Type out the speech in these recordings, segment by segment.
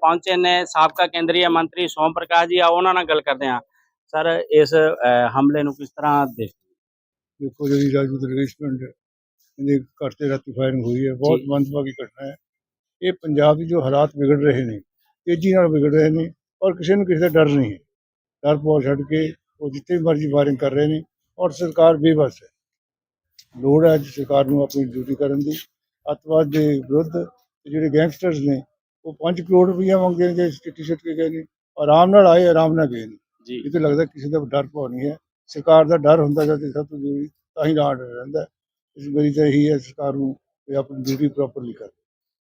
ਪਹੁੰਚੇ ਨੇ ਸਾਬਕਾ ਕੇਂਦਰੀ ਮੰਤਰੀ ਸੋਮ ਪ੍ਰਕਾਸ਼ ਜੀ ਆ ਉਹਨਾਂ ਨਾਲ ਗੱਲ ਕਰਦੇ ਹਾਂ। ਸਰ ਇਸ ਹਮਲੇ ਨੂੰ ਕਿਸ ਤਰ੍ਹਾਂ ਦੇਖ ਦੇਖੋ ਜਿਹੜੀ ਰਾਜੂ ਪਿੰਡ ਇਹਦੇ ਘਰ ਤੇ ਰਾਤੀ ਫਾਇਰਿੰਗ ਹੋਈ ਹੈ ਬਹੁਤ। ਮੰਦਭਾਗੀ ਘਟਨਾ ਹੈ। ਇਹ ਪੰਜਾਬ ਦੇ ਜੋ ਹਾਲਾਤ ਵਿਗੜ ਰਹੇ ਨੇ ਤੇਜ਼ੀ ਨਾਲ ਵਿਗੜ ਰਹੇ ਨੇ ਔਰ ਕਿਸੇ ਨੂੰ ਕਿਸੇ ਦਾ ਡਰ ਨਹੀਂ ਹੈ। ਡਰ ਬਹੁਤ ਛੱਡ ਕੇ ਉਹ ਜਿੱਥੇ ਮਰਜ਼ੀ ਫਾਇਰਿੰਗ ਕਰ ਰਹੇ ਨੇ ਔਰ ਸਰਕਾਰ ਬੇਬਸ ਹੈ। ਲੋੜ ਹੈ ਸਰਕਾਰ ਨੂੰ ਆਪਣੀ ਡਿਊਟੀ ਕਰਨ ਦੀ। ਅੱਤਵਾਦ ਦੇ ਵਿਰੁੱਧ ਜਿਹੜੇ ਗੈਂਗਸਟਰਸ ਨੇ ਉਹ 5 ਕਰੋੜ ਰੁਪਈਆ ਮੰਗਦੇ ਨੇ ਚਿੱਠੀ ਛੱਡ ਕੇ ਗਏ ਨੇ ਆਰਾਮ ਨਾਲ ਆਏ ਆਰਾਮ ਨਾਲ ਗਏ ਨੇ। ਜੀ। ਇਹ ਤਾਂ ਲੱਗਦਾ ਕਿਸੇ ਦਾ ਡਰ ਭਾਵ ਨਹੀਂ ਹੈ। ਸਰਕਾਰ ਦਾ ਡਰ ਹੁੰਦਾ ਜਦ ਸਭ ਤੋਂ ਜ਼ਰੂਰੀ ਤਾਂ ਹੀ ਰਾਹ ਰਹਿੰਦਾ। ਇਸ ਵਾਰੀ ਤਾਂ ਇਹੀ ਹੈ ਸਰਕਾਰ ਨੂੰ ਵੀ ਆਪਣੀ ਡਿਊਟੀ ਪ੍ਰੋਪਰਲੀ ਕਰ।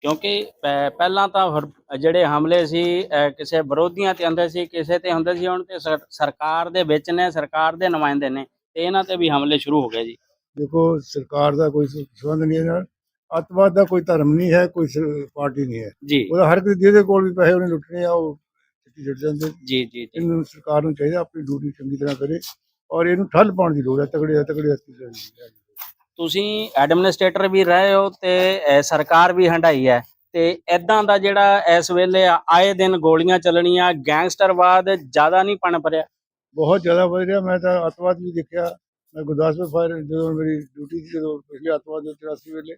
ਕਿਉਂਕਿ ਪਹਿਲਾਂ ਤਾਂ ਜਿਹੜੇ ਹਮਲੇ ਸੀ ਕਿਸੇ ਵਿਰੋਧੀਆਂ ਤੇ ਹੁੰਦੇ ਸੀ ਕਿਸੇ ਤੇ ਹੁੰਦੇ ਸੀ ਹੁਣ ਤੇ ਸਰ- ਸਰਕਾਰ ਦੇ ਵਿੱਚ ਨੇ ਸਰਕਾਰ ਦੇ ਨੁਮਾਇੰਦੇ ਨੇ ਤੇ ਇਹਨਾਂ ਤੇ ਵੀ ਹਮਲੇ ਸ਼ੁਰੂ ਹੋ ਗਏ ਜੀ। ਦੇਖੋ ਸਰਕਾਰ ਦਾ ਕੋਈ ਸੰਬੰਧ ਨਹੀਂ ਹੈ ਨਾਲ। ਅੱਤਵਾਦ ਦਾ ਕੋਈ ਧਰਮ ਨਹੀਂ ਹੈ ਕੋਈ ਪਾਰਟੀ ਨਹੀਂ ਹੈ। ਜੀ। ਉਹਦਾ ਹਰ ਕੋਈ ਜਿਹਦੇ ਕੋਲ ਵੀ ਪੈਸੇ ਉਹਨੇ ਲੁੱਟਣੇ ਆ ਉਹ ਚਿੱਟੀ ਛੱਡ ਜਾਂਦੇ। ਜੀ ਜੀ ਜੀ। ਇਹਨੂੰ ਸਰਕਾਰ ਨੂੰ ਚਾਹੀਦਾ ਆਪਣੀ ਡਿਊਟੀ ਚੰਗੀ ਤਰ੍ਹਾਂ ਕਰੇ ਔਰ ਇਹਨੂੰ ਠੱਲ ਪਾਉਣ ਦੀ ਲੋੜ ਹੈ ਤਗੜੇ ਤਗੜੇ ਹੱਥੀ ਚਾਹੀਦੀ ਤੁਸੀਂ ਐਡਮਿਨਿਸਟ੍ਰੇਟਰ ਵੀ ਰਹੇ ਹੋ ਤੇ ਸਰਕਾਰ ਵੀ ਹੰਡਾਈ ਹੈ ਤੇ ਇਦਾਂ ਦਾ ਜਿਹੜਾ ਇਸ ਵੇਲੇ ਆਏ ਦਿਨ ਗੋਲੀਆਂ ਚੱਲਣੀਆਂ ਗੈਂਗਸਟਰਵਾਦ ਜ਼ਿਆਦਾ ਨਹੀਂ ਪਣ ਪਰਿਆ ਬਹੁਤ ਜ਼ਿਆਦਾ ਵਧ ਰਿਹਾ ਮੈਂ ਤਾਂ ਅੱਤਵਾਦ ਵੀ ਦੇਖਿਆ। ਮੈਂ ਗੁਰਦਾਸਪੁਰ ਫਾਇਰ ਜਦੋਂ ਮੇਰੀ ਡਿਊਟੀ ਸੀ ਜਦੋਂ ਪਿਛਲੇ ਅੱਤਵਾਦ ਦੇ 83 ਵੇਲੇ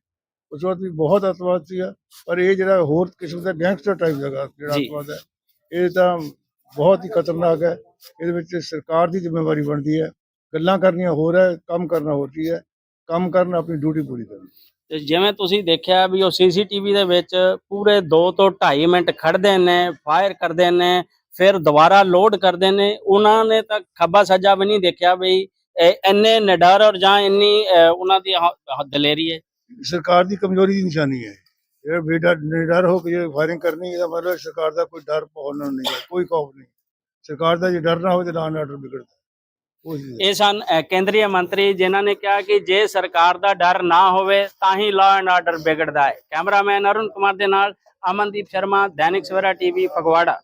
ਉਸ ਵਕਤ ਵੀ ਬਹੁਤ ਅੱਤਵਾਦ ਸੀਗਾ ਪਰ ਇਹ ਜਿਹੜਾ ਹੋਰ ਕਿਸਮ ਦਾ ਗੈਂਗਸਟਰ ਟਾਈਪ ਦਾ ਜਿਹੜਾ ਜੀ। ਅੱਤਵਾਦ ਹੈ ਇਹ ਤਾਂ ਬਹੁਤ ਹੀ ਖਤਰਨਾਕ ਹੈ। ਇਹਦੇ ਵਿੱਚ ਸਰਕਾਰ ਦੀ ਜ਼ਿੰਮੇਵਾਰੀ ਬਣਦੀ ਹੈ ਗੱਲਾਂ ਕਰਨੀਆਂ ਹੋਰ ਹੈ ਕੰਮ ਕਰਨਾ ਹੋਰ ਚੀਜ਼ ਹੈ ਕੰਮ ਕਰਨ ਆਪਣੀ ਡਿਊਟੀ ਪੂਰੀ ਕਰਨੀ। ਤੇ ਜਿਵੇਂ ਤੁਸੀਂ ਦੇਖਿਆ ਵੀ ਉਹ ਸੀਸੀਟੀਵੀ ਦੇ ਵਿੱਚ ਪੂਰੇ 2 ਤੋਂ 2.5 ਮਿੰਟ ਖੜਦੇ ਨੇ ਫਾਇਰ ਕਰਦੇ ਨੇ ਫਿਰ ਦੁਬਾਰਾ ਲੋਡ ਕਰਦੇ ਨੇ ਉਹਨਾਂ ਨੇ ਤਾਂ ਖੱਬਾ ਸੱਜਾ ਵੀ ਨਹੀਂ ਦੇਖਿਆ ਵੀ ਇਹ ਇੰਨੇ ਨਿਡਰ ਔਰ ਜਾਂ ਇੰਨੀ ਅਹ, ਉਹਨਾਂ ਦੀ ਹ- ਹ- ਦਲੇਰੀ ਹੈ। ਸਰਕਾਰ ਦੀ ਕਮਜ਼ੋਰੀ ਦੀ ਨਿਸ਼ਾਨੀ ਹੈ। ਇਹ ਬੇਡਰ ਨਿਡਰ ਹੋ ਕੇ ਫਾਇਰਿੰਗ ਕਰਨੀ ਇਹਦਾ ਮਤਲਬ ਸਰਕਾਰ ਦਾ ਕੋਈ ਡਰ ਪਾਉਣਾ ਨਹੀਂ ਹੈ, ਕੋਈ ਖੌਫ ਨਹੀਂ। ਸਰਕਾਰ ਦਾ ਜੇ ਡਰ ਨਾ ਹੋਵੇ ਤਾਂ ਲਾਅ ਆਰਡਰ ਵਿਗੜਦਾ ਇਹ ਸਨ ਕੇਂਦਰੀ ਮੰਤਰੀ ਜਿਨ੍ਹਾਂ ਨੇ ਕਿਹਾ ਕਿ ਜੇ ਸਰਕਾਰ ਦਾ ਡਰ ਨਾ ਹੋਵੇ ਤਾਂ ਹੀ ਲਾਅ ਐਂਡ ਆਰਡਰ ਵਿਗੜਦਾ ਹੈ। ਕੈਮਰਾਮੈਨ ਅਰੁਣ ਕੁਮਾਰ ਦੇ ਨਾਲ ਅਮਨਦੀਪ ਸ਼ਰਮਾ, ਦੈਨਿਕ ਸਵੇਰਾ ਟੀਵੀ, ਫਗਵਾੜਾ।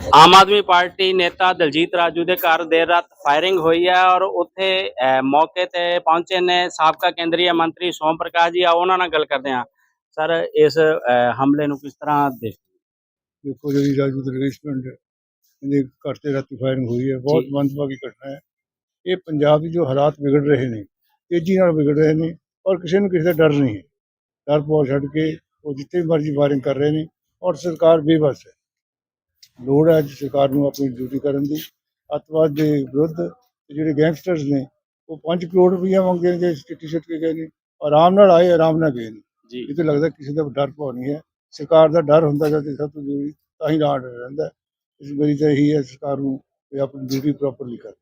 ਆਮ ਆਦਮੀ ਪਾਰਟੀ ਨੇਤਾ ਦਲਜੀਤ ਰਾਜੂ ਦੇ ਘਰ ਦੇਰ ਰਾਤ ਫਾਇਰਿੰਗ ਹੋਈ ਹੈ ਔਰ ਉੱਥੇ ਮੌਕੇ ਤੇ ਪਹੁੰਚੇ ਨੇ ਸਾਬਕਾ ਕੇਂਦਰੀ ਮੰਤਰੀ ਸੋਮ ਪ੍ਰਕਾਸ਼ ਜੀ। ਆ ਉਹਨਾਂ ਨਾਲ ਗੱਲ ਕਰਦੇ ਹਾਂ। ਸਰ ਇਸ ਹਮਲੇ ਨੂੰ ਕਿਸ ਤਰ੍ਹਾਂ ਦੇਖ ਦੇਖੋ ਜਿਹੜੀ ਰਾਜੂ ਦਰਵੇਸ਼ ਪਿੰਡ ਇਹਦੇ ਘਰ ਤੇ ਰਾਤੀ ਫਾਇਰਿੰਗ ਹੋਈ ਹੈ। ਬਹੁਤ। ਮੰਦਭਾਗੀ ਘਟਨਾ ਹੈ। ਇਹ ਪੰਜਾਬ ਦੇ ਜੋ ਹਾਲਾਤ ਵਿਗੜ ਰਹੇ ਨੇ ਤੇਜ਼ੀ ਨਾਲ ਵਿਗੜ ਰਹੇ ਨੇ ਔਰ ਕਿਸੇ ਨੂੰ ਕਿਸੇ ਦਾ ਡਰ ਨਹੀਂ ਹੈ। ਡਰ ਬਹੁਤ ਛੱਡ ਕੇ ਉਹ ਜਿੱਥੇ ਮਰਜ਼ੀ ਫਾਇਰਿੰਗ ਕਰ ਰਹੇ ਨੇ ਔਰ ਸਰਕਾਰ ਬੇਬਸ ਹੈ। ਲੋੜ ਹੈ ਅੱਜ ਸਰਕਾਰ ਨੂੰ ਆਪਣੀ ਡਿਊਟੀ ਕਰਨ ਦੀ। ਅੱਤਵਾਦ ਦੇ ਵਿਰੁੱਧ ਜਿਹੜੇ ਗੈਂਗਸਟਰਸ ਨੇ ਉਹ 5 ਕਰੋੜ ਰੁਪਈਆ ਮੰਗਦੇ ਚਿੱਠੀ ਛੱਡ ਕੇ ਗਏ ਨੇ। ਆਰਾਮ ਨਾਲ ਆਏ ਆਰਾਮ ਨਾਲ ਗਏ ਨੇ। ਜੀ। ਇਹ ਤਾਂ ਲੱਗਦਾ ਕਿਸੇ ਦਾ ਡਰ ਭਾਵ ਨਹੀਂ ਹੈ। ਸਰਕਾਰ ਦਾ ਡਰ ਹੁੰਦਾ ਜਦ ਸਭ ਤੋਂ ਜ਼ਰੂਰੀ ਤਾਂ ਹੀ ਰਾਹ ਰਹਿੰਦਾ। ਇਸ ਵਾਰੀ ਤਾਂ ਇਹੀ ਹੈ ਸਰਕਾਰ ਨੂੰ ਵੀ ਆਪਣੀ ਡਿਊਟੀ ਪ੍ਰੋਪਰਲੀ ਕਰ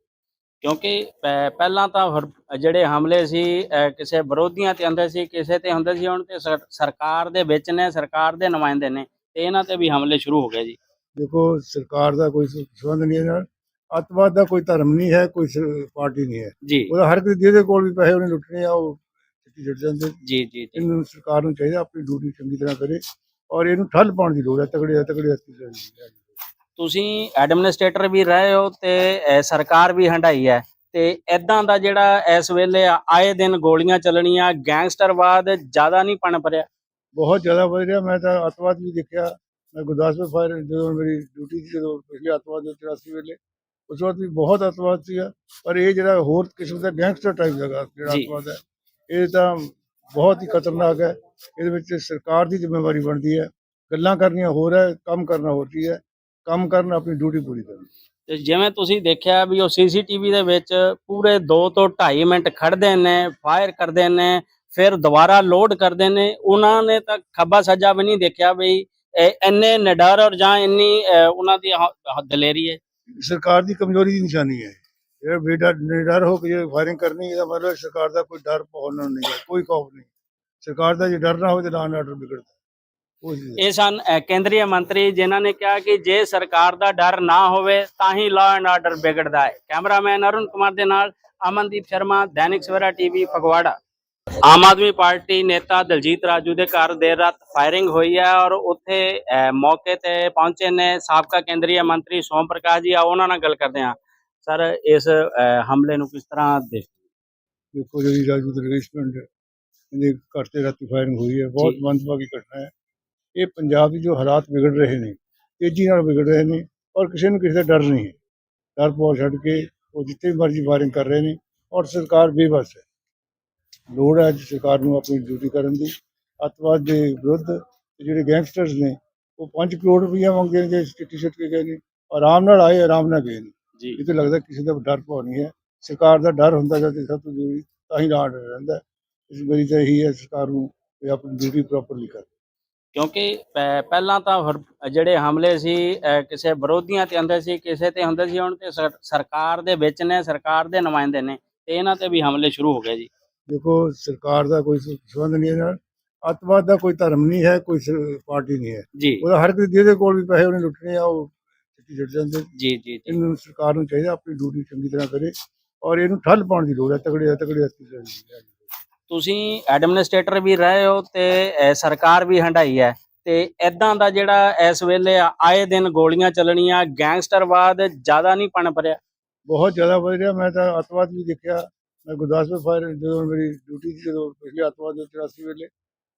ਕਿਉਂਕਿ ਪਹਿਲਾਂ ਤਾਂ ਜਿਹੜੇ ਹਮਲੇ ਸੀ ਕਿਸੇ ਵਿਰੋਧੀਆਂ ਤੇ ਹੁੰਦੇ ਸੀ ਕਿਸੇ ਤੇ ਹੁੰਦੇ ਸੀ ਹੁਣ ਤੇ ਸਰ- ਸਰਕਾਰ ਦੇ ਵਿੱਚ ਨੇ ਸਰਕਾਰ ਦੇ ਨੁਮਾਇੰਦੇ ਨੇ ਤੇ ਇਹਨਾਂ ਤੇ ਵੀ ਹਮਲੇ ਸ਼ੁਰੂ ਹੋ ਗਏ ਜੀ। ਦੇਖੋ ਸਰਕਾਰ ਦਾ ਕੋਈ ਸੰਬੰਧ ਨਹੀਂ ਹੈ ਨਾਲ। ਅੱਤਵਾਦ ਦਾ ਕੋਈ ਧਰਮ ਨਹੀਂ ਹੈ ਕੋਈ ਪਾਰਟੀ ਨਹੀਂ ਹੈ। ਜੀ। ਉਹਦਾ ਹਰ ਕੋਈ ਜਿਹਦੇ ਕੋਲ ਵੀ ਪੈਸੇ ਉਹਨੇ ਲੁੱਟਣੇ ਆ ਉਹ ਚਿੱਟੀ ਛੱਡ ਜਾਂਦੇ। ਜੀ ਜੀ ਇਹਨੂੰ ਸਰਕਾਰ ਨੂੰ ਚਾਹੀਦਾ ਆਪਣੀ ਡਿਊਟੀ ਚੰਗੀ ਤਰ੍ਹਾਂ ਕਰੇ ਔਰ ਇਹਨੂੰ ਠੱਲ ਪਾਉਣ ਦੀ ਲੋੜ ਹੈ ਤਗੜੇ ਤਗੜੇ ਤੁਸੀਂ ਐਡਮਿਨਿਸਟ੍ਰੇਟਰ ਵੀ ਰਹੇ ਹੋ ਤੇ ਸਰਕਾਰ ਵੀ ਹੰਡਾਈ ਹੈ ਤੇ ਇਦਾਂ ਦਾ ਜਿਹੜਾ ਇਸ ਵੇਲੇ ਆਏ ਦਿਨ ਗੋਲੀਆਂ ਚੱਲਣੀਆਂ ਗੈਂਗਸਟਰਵਾਦ ਜ਼ਿਆਦਾ ਨਹੀਂ ਪਣ ਪਰਿਆ ਬਹੁਤ ਜ਼ਿਆਦਾ ਵਧ ਰਿਹਾ ਮੈਂ ਤਾਂ ਅੱਤਵਾਦ ਵੀ ਦੇਖਿਆ। ਮੈਂ ਗੁਰਦਾਸਪੁਰ ਫਾਇਰ ਜਦੋਂ ਮੇਰੀ ਡਿਊਟੀ ਸੀ ਜਦੋਂ ਪਿਛਲੇ ਅੱਤਵਾਦ ਦੇ 83 ਵੇਲੇ ਉਸ ਵਕਤ ਵੀ ਬਹੁਤ ਅੱਤਵਾਦ ਸੀਗਾ ਪਰ ਇਹ ਜਿਹੜਾ ਹੋਰ ਕਿਸਮ ਦਾ ਗੈਂਗਸਟਰ ਟਾਈਪ ਦਾ ਜਿਹੜਾ ਜੀ। ਅੱਤਵਾਦ ਹੈ ਇਹ ਤਾਂ ਬਹੁਤ ਹੀ ਖਤਰਨਾਕ ਹੈ। ਇਹਦੇ ਵਿੱਚ ਸਰਕਾਰ ਦੀ ਜ਼ਿੰਮੇਵਾਰੀ ਬਣਦੀ ਹੈ। ਗੱਲਾਂ ਕਰਨੀਆਂ ਹੋਰ ਹੈ ਕੰਮ ਕਰਨਾ ਚੀਜ਼ ਹੈ ਕੰਮ ਕਰਨ ਆਪਣੀ ਡਿਊਟੀ ਪੂਰੀ ਕਰਨੀ। ਜਿਵੇਂ ਤੁਸੀਂ ਦੇਖਿਆ ਵੀ ਉਹ ਸੀਸੀਟੀਵੀ ਦੇ ਵਿੱਚ ਪੂਰੇ 2 ਤੋਂ 2.5 ਮਿੰਟ ਖੜਦੇ ਨੇ ਫਾਇਰ ਕਰਦੇ ਨੇ ਫਿਰ ਦੁਬਾਰਾ ਲੋਡ ਕਰਦੇ ਨੇ ਉਹਨਾਂ ਨੇ ਤਾਂ ਖੱਬਾ ਸੱਜਾ ਵੀ ਨਹੀਂ ਦੇਖਿਆ ਇਹ ਇੰਨੇ ਨਿਡਰ ਔਰ ਜਾਂ ਇੰਨੀ ਉਹਨਾਂ ਦੀ ਦਲੇਰੀ ਹੈ। ਸਰਕਾਰ ਦੀ ਕਮਜ਼ੋਰੀ ਦੀ ਨਿਸ਼ਾਨੀ ਹੈ। ਇਹ ਬੇਡਰ ਨਿਡਰ ਹੋ ਕੇ ਫਾਇਰਿੰਗ ਕਰਨੀ ਇਹਦਾ ਮਤਲਬ ਸਰਕਾਰ ਦਾ ਕੋਈ ਡਰ ਪਾਉਣਾ ਨਹੀਂ ਹੈ ਕੋਈ ਖੌਫ ਨਹੀਂ। ਸਰਕਾਰ ਦਾ ਜੇ ਡਰ ਨਾ ਹੋਵੇ ਤਾਂ ਲਾਅ ਆਰਡਰ ਵਿਗੜਦਾ। ਇਹ ਸਨ ਕੇਂਦਰੀ ਮੰਤਰੀ ਜਿਨ੍ਹਾਂ ਨੇ ਕਿਹਾ ਕਿ ਜੇ ਸਰਕਾਰ ਦਾ ਡਰ ਨਾ ਹੋਵੇ ਤਾਂ ਹੀ ਲਾਅ ਐਂਡ ਆਰਡਰ ਵਿਗੜਦਾ ਹੈ। ਕੈਮਰਾਮੈਨ ਅਰੁਣ ਕੁਮਾਰ ਦੇ ਨਾਲ ਅਮਨਦੀਪ ਸ਼ਰਮਾ ਦੈਨਿਕ ਸਵੇਰਾ ਟੀਵੀ ਫਗਵਾੜਾ। ਆਮ ਆਦਮੀ ਪਾਰਟੀ ਨੇਤਾ ਦਲਜੀਤ ਰਾਜੂ ਦੇ ਘਰ ਦੇਰ ਰਾਤ ਫਾਇਰਿੰਗ ਹੋਈ ਹੈ ਔਰ ਉੱਥੇ ਮੌਕੇ ਤੇ ਪਹੁੰਚੇ ਨੇ ਸਾਬਕਾ ਕੇਂਦਰੀ ਮੰਤਰੀ ਸੋਮ ਪ੍ਰਕਾਸ਼ ਜੀ। ਆ ਉਹਨਾਂ ਨਾਲ ਗੱਲ ਕਰਦੇ ਹਾਂ। ਸਰ ਇਸ ਹਮਲੇ ਨੂੰ ਕਿਸ ਤਰ੍ਹਾਂ ਦੇਖ ਦੇਖੋ ਜਿਹੜੀ ਰਾਜੂ ਦਰਵੇਸ਼ ਪਿੰਡ ਇਹਦੇ ਘਰ ਤੇ ਰਾਤੀ ਫਾਇਰਿੰਗ ਹੋਈ ਹੈ। ਬਹੁਤ ਜੀ। ਮੰਦਭਾਗੀ ਘਟਨਾ ਹੈ। ਇਹ ਪੰਜਾਬ ਦੇ ਜੋ ਹਾਲਾਤ ਵਿਗੜ ਰਹੇ ਨੇ ਤੇਜ਼ੀ ਨਾਲ ਵਿਗੜ ਰਹੇ ਨੇ ਔਰ ਕਿਸੇ ਨੂੰ ਕਿਸੇ ਦਾ ਡਰ ਨਹੀਂ ਹੈ। ਡਰ ਪਾਉ ਛੱਡ ਕੇ ਉਹ ਜਿੱਥੇ ਮਰਜ਼ੀ ਫਾਇਰਿੰਗ ਕਰ ਰਹੇ ਨੇ ਔਰ ਸਰਕਾਰ ਬੇਬਸ ਹੈ। ਲੋੜ ਹੈ ਸਰਕਾਰ ਨੂੰ ਆਪਣੀ ਡਿਊਟੀ ਕਰਨ ਦੀ। ਅੱਤਵਾਦ ਦੇ ਵਿਰੁੱਧ ਜਿਹੜੇ ਗੈਂਗਸਟਰਸ ਨੇ ਉਹ 5 ਕਰੋੜ ਰੁਪਈਆ ਮੰਗਦੇ ਨੇ ਜੇ ਚਿੱਠੀ ਛੱਡ ਕੇ ਗਏ ਨੇ ਆਰਾਮ ਨਾਲ ਆਏ ਆਰਾਮ ਨਾਲ ਗਏ ਨੇ। ਜੀ। ਇਹ ਤਾਂ ਲੱਗਦਾ ਕਿਸੇ ਦਾ ਡਰ ਪਾਉ ਨਹੀਂ ਹੈ। ਸਰਕਾਰ ਦਾ ਡਰ ਹੁੰਦਾ ਜਦ ਸਭ ਤੋਂ ਜ਼ਰੂਰੀ ਤਾਂ ਹੀ ਰਾੜ ਰਹਿੰਦਾ। ਇਸ ਵਾਰੀ ਤਾਂ ਇਹੀ ਹੈ ਸਰਕਾਰ ਨੂੰ ਵੀ ਆਪਣੀ ਡਿਊਟੀ ਪ੍ਰੋਪਰਲੀ ਕਰ। ਕਿਉਂਕਿ ਪਹਿ- ਪਹਿਲਾਂ ਤਾਂ ਜਿਹੜੇ ਹਮਲੇ ਸੀ ਕਿਸੇ ਵਿਰੋਧੀਆਂ ਤੇ ਹੁੰਦੇ ਸੀ ਕਿਸੇ ਤੇ ਹੁੰਦੇ ਸੀ ਹੁਣ ਤੇ ਸਰ- ਸਰਕਾਰ ਦੇ ਵਿੱਚ ਨੇ ਸਰਕਾਰ ਦੇ ਨੁਮਾਇੰਦੇ ਨੇ ਤੇ ਇਹਨਾਂ ਤੇ ਵੀ ਹਮਲੇ ਸ਼ੁਰੂ ਹੋ ਗਏ ਜੀ। ਦੇਖੋ ਸਰਕਾਰ ਦਾ ਕੋਈ ਸੰਬੰਧ ਨਹੀਂ ਹੈ ਨਾਲ। ਅੱਤਵਾਦ ਦਾ ਕੋਈ ਧਰਮ ਨਹੀਂ ਹੈ ਕੋਈ ਸ- ਪਾਰਟੀ ਨਹੀਂ ਹੈ। ਜੀ। ਉਹਦਾ ਹਰ ਕਿਸੇ ਜਿਹਦੇ ਕੋਲ ਵੀ ਪੈਸੇ ਉਹਨੇ ਲੁੱਟਣੇ ਆ ਉਹ ਚਿੱਠੀ ਛੱਡ ਜਾਂਦੇ। ਜੀ ਜੀ ਜੀ। ਇਹਨੂੰ ਸਰਕਾਰ ਨੂੰ ਚਾਹੀਦਾ ਆਪਣੀ ਡਿਊਟੀ ਚੰਗੀ ਤਰ੍ਹਾਂ ਕਰੇ ਔਰ ਇਹਨੂੰ ਠੱਲ ਪਾਉਣ ਦੀ ਲੋੜ ਹੈ ਤਗੜੇ ਤਗੜੇ ਹੱਥੀ ਤੁਸੀਂ ਐਡਮਿਨਿਸਟ੍ਰੇਟਰ ਵੀ ਰਹੇ ਹੋ ਤੇ ਅਹ, ਸਰਕਾਰ ਵੀ ਹੰਡਾਈ ਹੈ ਤੇ ਇਦਾਂ ਦਾ ਜਿਹੜਾ ਇਸ ਵੇਲੇ ਆ- ਆਏ ਦਿਨ ਗੋਲੀਆਂ ਚੱਲਣੀਆਂ ਗੈਂਗਸਟਰਵਾਦ ਜ਼ਿਆਦਾ ਨਹੀਂ ਪਣ ਰਿਹਾ ਬਹੁਤ ਜ਼ਿਆਦਾ ਵਧ ਰਿਹਾ ਮੈਂ ਤਾਂ ਅੱਤਵਾਦ ਵੀ ਦੇਖਿਆ। ਮੈਂ ਗੁਰਦਾਸਪੁਰ ਫਾਇਰ ਜਦੋਂ ਮੇਰੀ ਡਿਊਟੀ ਸੀ ਜਦੋਂ ਪਿਛਲੇ ਅੱਤਵਾਦ ਦੇ 84 ਵੇਲੇ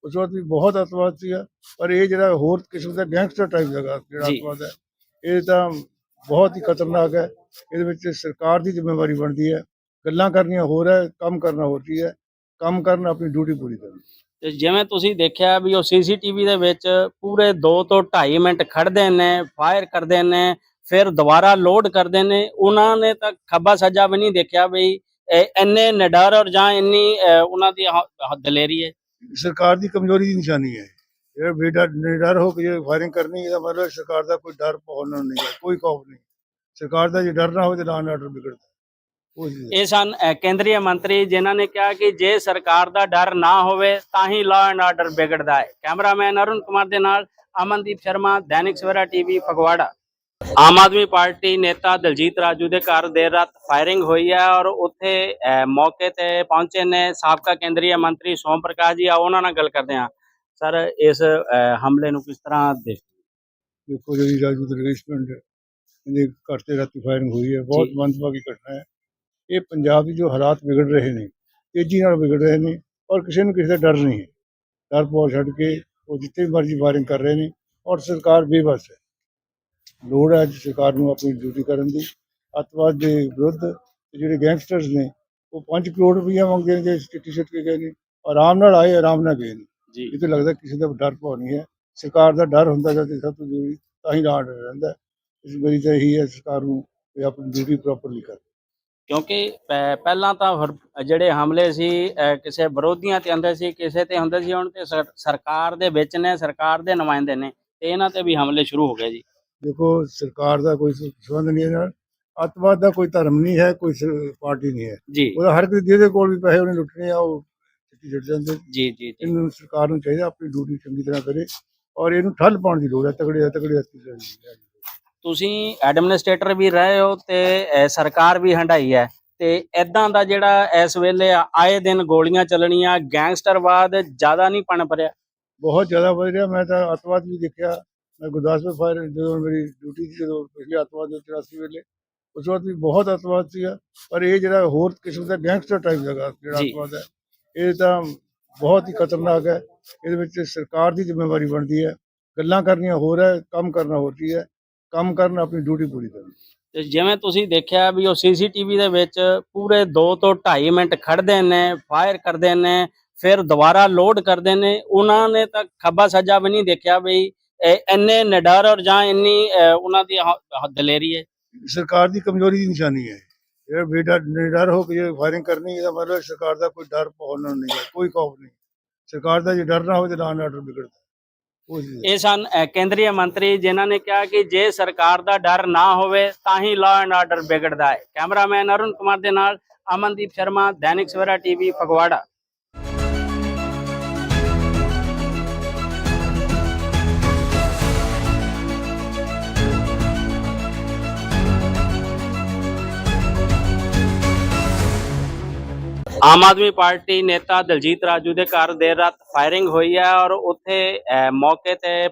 ਉਸ ਵਕਤ ਵੀ ਬਹੁਤ ਅੱਤਵਾਦ ਸੀਗਾ ਪਰ ਇਹ ਜਿਹੜਾ ਹੋਰ ਕਿਸਮ ਦਾ ਗੈਂਗਸਟਰ ਟਾਈਪ ਦਾ ਜਿਹੜਾ ਜੀ। ਅੱਤਵਾਦ ਹੈ ਇਹ ਤਾਂ ਬਹੁਤ ਹੀ ਖਤਰਨਾਕ ਹੈ। ਇਹਦੇ ਵਿੱਚ ਸਰਕਾਰ ਦੀ ਜ਼ਿੰਮੇਵਾਰੀ ਬਣਦੀ ਹੈ। ਗੱਲਾਂ ਕਰਨੀਆਂ ਹੋਰ ਹੈ ਕੰਮ ਕਰਨਾ ਹੋਰ ਚੀਜ਼ ਹੈ। ਕੰਮ ਕਰਨ ਆਪਣੀ ਡਿਊਟੀ ਪੂਰੀ ਕਰਨ। ਤੇ ਜਿਵੇਂ ਤੁਸੀਂ ਦੇਖਿਆ ਵੀ ਉਹ ਸੀਸੀਟੀਵੀ ਦੇ ਵਿੱਚ ਪੂਰੇ 2 ਤੋਂ 2.5 ਮਿੰਟ ਖੜਦੇ ਨੇ ਫਾਇਰ ਕਰਦੇ ਨੇ ਫਿਰ ਦੁਬਾਰਾ ਲੋਡ ਕਰਦੇ ਨੇ ਉਹਨਾਂ ਨੇ ਤਾਂ ਖੱਬਾ ਸੱਜਾ ਵੀ ਨਹੀਂ ਦੇਖਿਆ ਇਹ ਇੰਨੇ ਨਿਡਰ ਔਰ ਜਾਂ ਇੰਨੀ ਉਹਨਾਂ ਦੀ ਦਲੇਰੀ ਹੈ। ਸਰਕਾਰ ਦੀ ਕਮਜ਼ੋਰੀ ਦੀ ਨਿਸ਼ਾਨੀ ਹੈ। ਜਿਹੜਾ ਬੇਡਰ ਨਿਡਰ ਹੋ ਕੇ ਜੇ ਫਾਇਰਿੰਗ ਕਰਨੀ ਇਹਦਾ ਮਤਲਬ ਸਰਕਾਰ ਦਾ ਕੋਈ ਡਰ ਪਾਉਣਾ ਨਹੀਂ ਹੈ ਕੋਈ ਖੌਫ ਨਹੀਂ। ਸਰਕਾਰ ਦਾ ਜੇ ਡਰ ਨਾ ਹੋਵੇ ਤਾਂ ਲਾਅ ਆਰਡਰ ਵਿਗੜਦਾ। ਇਹ ਸਨ ਕੇਂਦਰੀ ਮੰਤਰੀ ਜਿਨ੍ਹਾਂ ਨੇ ਕਿਹਾ ਕਿ ਜੇ ਸਰਕਾਰ ਦਾ ਡਰ ਨਾ ਹੋਵੇ ਤਾਂ ਹੀ ਲਾਅ ਐਂਡ ਆਰਡਰ ਵਿਗੜਦਾ ਹੈ। ਕੈਮਰਾਮੈਨ ਅਰੁਣ ਕੁਮਾਰ ਦੇ ਨਾਲ ਅਮਨਦੀਪ ਸ਼ਰਮਾ ਦੈਨਿਕ ਸਵੇਰਾ ਟੀਵੀ ਫਗਵਾੜਾ। ਆਮ ਆਦਮੀ ਪਾਰਟੀ ਨੇਤਾ ਦਲਜੀਤ ਰਾਜੂ ਦੇ ਘਰ ਦੇਰ ਰਾਤ ਫਾਇਰਿੰਗ ਹੋਈ ਹੈ ਔਰ ਉੱਥੇ ਮੌਕੇ ਤੇ ਪਹੁੰਚੇ ਨੇ ਸਾਬਕਾ ਕੇਂਦਰੀ ਮੰਤਰੀ ਸੋਮ ਪ੍ਰਕਾਸ਼ ਜੀ। ਆਓ ਉਹਨਾਂ ਨਾਲ ਗੱਲ ਕਰਦੇ ਹਾਂ। ਸਰ ਇਸ ਹਮਲੇ ਨੂੰ ਕਿਸ ਤਰ੍ਹਾਂ ਦੇਖ ਦੇਖੋ ਜਿਹੜੀ ਰਾਜੂ ਦਰਵੇਸ਼ ਪਿੰਡ ਇਹਦੇ ਘਰ ਤੇ ਰਾਤੀ ਫਾਇਰਿੰਗ ਹੋਈ ਹੈ। ਬਹੁਤ। ਮੰਦਭਾਗੀ ਘਟਨਾ ਹੈ। ਇਹ ਪੰਜਾਬ ਦੇ ਜੋ ਹਾਲਾਤ ਵਿਗੜ ਰਹੇ ਨੇ ਤੇਜ਼ੀ ਨਾਲ ਵਿਗੜ ਰਹੇ ਨੇ ਔਰ ਕਿਸੇ ਨੂੰ ਕਿਸੇ ਦਾ ਡਰ ਨਹੀਂ ਹੈ। ਡਰ ਪਾਉ ਛੱਡ ਕੇ ਉਹ ਜਿੱਥੇ ਮਰਜ਼ੀ ਫਾਇਰਿੰਗ ਕਰ ਰਹੇ ਨੇ ਔਰ ਸਰਕਾਰ ਬੇਬਸ ਹੈ। ਲੋੜ ਹੈ ਅੱਜ ਸਰਕਾਰ ਨੂੰ ਆਪਣੀ ਡਿਊਟੀ ਕਰਨ ਦੀ। ਅੱਤਵਾਦ ਦੇ ਵਿਰੁੱਧ ਜਿਹੜੇ ਗੈਂਗਸਟਰਸ ਨੇ ਉਹ 5 ਕਰੋੜ ਰੁਪਈਆ ਮੰਗਦੇ ਨੇ ਜੇ ਛੱਡ ਕੇ ਗਏ ਨੇ ਆਰਾਮ ਨਾਲ ਆਏ ਆਰਾਮ ਨਾਲ ਗਏ ਨੇ। ਜੀ। ਇਹ ਤਾਂ ਲੱਗਦਾ ਕਿਸੇ ਦਾ ਡਰ ਪਾਉ ਨਹੀਂ ਹੈ। ਸਰਕਾਰ ਦਾ ਡਰ ਹੁੰਦਾ ਜਦ ਸਭ ਤੋਂ ਜ਼ਰੂਰੀ ਤਾਂ ਹੀ ਰਾੜ ਰਹਿੰਦਾ। ਇਸ ਵਾਰੀ ਤਾਂ ਇਹੀ ਹੈ ਸਰਕਾਰ ਨੂੰ ਵੀ ਆਪਣੀ ਡਿਊਟੀ ਪ੍ਰੋਪਰਲੀ ਕਰ ਕਿਉਂਕਿ ਪਹਿ- ਪਹਿਲਾਂ ਤਾਂ ਜਿਹੜੇ ਹਮਲੇ ਸੀ ਕਿਸੇ ਵਿਰੋਧੀਆਂ ਤੇ ਹੁੰਦੇ ਸੀ ਕਿਸੇ ਤੇ ਹੁੰਦੇ ਸੀ ਹੁਣ ਤੇ ਸਰ- ਸਰਕਾਰ ਦੇ ਵਿੱਚ ਨੇ ਸਰਕਾਰ ਦੇ ਨੁਮਾਇੰਦੇ ਨੇ ਤੇ ਇਹਨਾਂ ਤੇ ਵੀ ਹਮਲੇ ਸ਼ੁਰੂ ਹੋ ਗਏ ਜੀ। ਦੇਖੋ ਸਰਕਾਰ ਦਾ ਕੋਈ ਸੰਬੰਧ ਨਹੀਂ ਹੈ ਨਾਲ। ਅੱਤਵਾਦ ਦਾ ਕੋਈ ਧਰਮ ਨਹੀਂ ਹੈ ਕੋਈ ਪਾਰਟੀ ਨਹੀਂ ਹੈ। ਜੀ। ਉਹਦਾ ਹਰ ਕਿਸੇ ਜਿਹਦੇ ਕੋਲ ਵੀ ਪੈਸੇ ਉਹਨੇ ਲੁੱਟਣੇ ਆ ਉਹ ਚਿੱਠੀ ਛੱਡ ਜਾਂਦੇ। ਜੀ ਜੀ ਇਹਨੂੰ ਸਰਕਾਰ ਨੂੰ ਚਾਹੀਦਾ ਆਪਣੀ ਡਿਊਟੀ ਚੰਗੀ ਤਰ੍ਹਾਂ ਕਰੇ ਔਰ ਇਹਨੂੰ ਠੱਲ ਪਾਉਣ ਦੀ ਲੋੜ ਹੈ ਤਗੜੇ ਤਗੜੇ ਹੱਥੀ ਚਾਹੀਦੀ ਤੁਸੀਂ ਐਡਮਿਨਿਸਟ੍ਰੇਟਰ ਵੀ ਰਹੇ ਹੋ ਤੇ ਸਰਕਾਰ ਵੀ ਹੰਡਾਈ ਹੈ ਤੇ ਇਦਾਂ ਦਾ ਜਿਹੜਾ ਇਸ ਵੇਲੇ ਆਏ ਦਿਨ ਗੋਲੀਆਂ ਚੱਲਣੀਆਂ ਗੈਂਗਸਟਰਵਾਦ ਜ਼ਿਆਦਾ ਨਹੀਂ ਪਣ ਰਿਹਾ ਬਹੁਤ ਜ਼ਿਆਦਾ ਵਧ ਰਿਹਾ ਮੈਂ ਤਾਂ ਅੱਤਵਾਦ ਵੀ ਦੇਖਿਆ। ਮੈਂ ਗੁਰਦਾਸਪੁਰ ਫਾਇਰ ਜਦੋਂ ਮੇਰੀ ਡਿਊਟੀ ਸੀ ਜਦੋਂ ਪਿਛਲੇ ਅੱਤਵਾਦ ਦੇ 84 ਵੇਲੇ ਉਸ ਵਕਤ ਵੀ ਬਹੁਤ ਅੱਤਵਾਦ ਸੀਗਾ ਪਰ ਇਹ ਜਿਹੜਾ ਹੋਰ ਕਿਸਮ ਦਾ ਗੈਂਗਸਟਰ ਟਾਈਪ ਦਾ ਜਿਹੜਾ ਜੀ। ਅੱਤਵਾਦ ਹੈ ਇਹ ਤਾਂ ਬਹੁਤ ਹੀ ਖਤਰਨਾਕ ਹੈ। ਇਹਦੇ ਵਿੱਚ ਸਰਕਾਰ ਦੀ ਜ਼ਿੰਮੇਵਾਰੀ ਬਣਦੀ ਹੈ। ਗੱਲਾਂ ਕਰਨੀਆਂ ਹੋਰ ਹੈ ਕੰਮ ਕਰਨਾ ਹੋਰ ਚੀਜ਼ ਹੈ। ਕੰਮ ਕਰਨ ਆਪਣੀ ਡਿਊਟੀ ਪੂਰੀ ਕਰਨ। ਤੇ ਜਿਵੇਂ ਤੁਸੀਂ ਦੇਖਿਆ ਵੀ ਉਹ ਸੀਸੀਟੀਵੀ ਦੇ ਵਿੱਚ ਪੂਰੇ 2 ਤੋਂ 2.5 ਮਿੰਟ ਖੜਦੇ ਨੇ ਫਾਇਰ ਕਰਦੇ ਨੇ ਫਿਰ ਦੁਬਾਰਾ ਲੋਡ ਕਰਦੇ ਨੇ ਉਹਨਾਂ ਨੇ ਤਾਂ ਖੱਬਾ ਸੱਜਾ ਵੀ ਨਹੀਂ ਦੇਖਿਆ ਵੀ ਇਹ ਇੰਨੇ ਨਿਡਰ ਔਰ ਜਾਂ ਇੰਨੀ ਉਹਨਾਂ ਦੀ ਦਲੇਰੀ ਹੈ। ਸਰਕਾਰ ਦੀ ਕਮਜ਼ੋਰੀ ਦੀ ਨਿਸ਼ਾਨੀ ਹੈ। ਜਿਹੜਾ ਬੇਡਰ ਨਿਡਰ ਹੋ ਕੇ ਜੇ ਫਾਇਰਿੰਗ ਕਰਨੀ ਇਹਦਾ ਮਤਲਬ ਸਰਕਾਰ ਦਾ ਕੋਈ ਡਰ ਪਾਉਣਾ ਨਹੀਂ ਹੈ ਕੋਈ ਖੌਫ ਨਹੀਂ। ਸਰਕਾਰ ਦਾ ਜੇ ਡਰ ਨਾ ਹੋਵੇ ਤਾਂ ਲਾਅ ਆਰਡਰ ਵਿਗੜਦਾ। ਇਹ ਸਨ ਕੇਂਦਰੀ ਮੰਤਰੀ ਜਿਨ੍ਹਾਂ ਨੇ ਕਿਹਾ ਕਿ ਜੇ ਸਰਕਾਰ ਦਾ ਡਰ ਨਾ ਹੋਵੇ ਤਾਂ ਹੀ ਲਾਅ ਐਂਡ ਆਰਡਰ ਵਿਗੜਦਾ ਹੈ। ਕੈਮਰਾਮੈਨ ਅਰੁਣ ਕੁਮਾਰ ਦੇ ਨਾਲ ਅਮਨਦੀਪ ਸ਼ਰਮਾ ਦੈਨਿਕ ਸਵੇਰਾ ਟੀਵੀ ਫਗਵਾੜਾ। ਆਮ ਆਦਮੀ ਪਾਰਟੀ ਨੇਤਾ ਦਲਜੀਤ ਰਾਜੂ ਦੇ ਘਰ ਦੇਰ ਰਾਤ ਫਾਇਰਿੰਗ ਹੋਈ ਹੈ ਔਰ ਉੱਥੇ ਮੌਕੇ ਤੇ